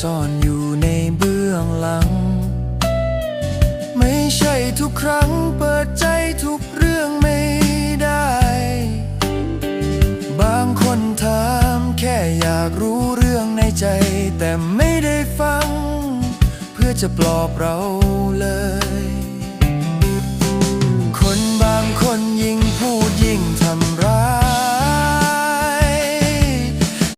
ซ่อนอยู่ในเบื้องหลัง ไม่ใช่ทุกครั้งเปิดใจทุกเรื่องไม่ได้ บางคนถามแค่อยากรู้เรื่องในใจ แต่ไม่ได้ฟัง เพื่อจะปลอบเรา